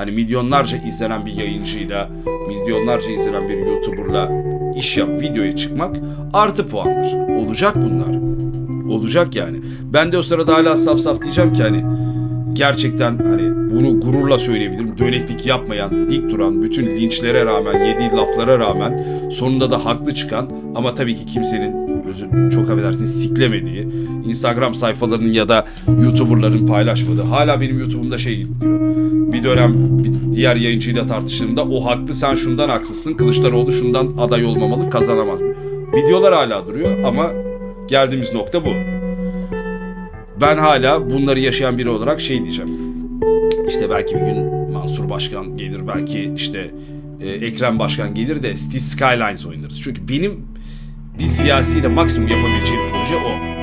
Hani milyonlarca izlenen bir yayıncıyla, milyonlarca izlenen bir YouTuber'la iş yap, videoya çıkmak artı puandır. Olacak bunlar. Olacak yani. Ben de o sırada hala saf saf diyeceğim ki hani gerçekten hani bunu gururla söyleyebilirim. Döneklik yapmayan, dik duran, bütün linçlere rağmen, yediği laflara rağmen sonunda da haklı çıkan ama tabii ki kimsenin özü çok affedersiniz siklemediği Instagram sayfalarının ya da YouTuber'ların paylaşmadığı hala benim YouTube'umda şey diyor. Bir dönem bir diğer yayıncıyla tartıştığımda o haklı sen şundan haksızsın Kılıçdaroğlu şundan aday olmamalı kazanamaz. Videolar hala duruyor ama geldiğimiz nokta bu. Ben hala bunları yaşayan biri olarak şey diyeceğim. İşte belki bir gün Mansur Başkan gelir, belki işte e, Ekrem Başkan gelir de City Skylines oynarız. Çünkü benim bir siyasiyle maksimum yapabileceğim proje o.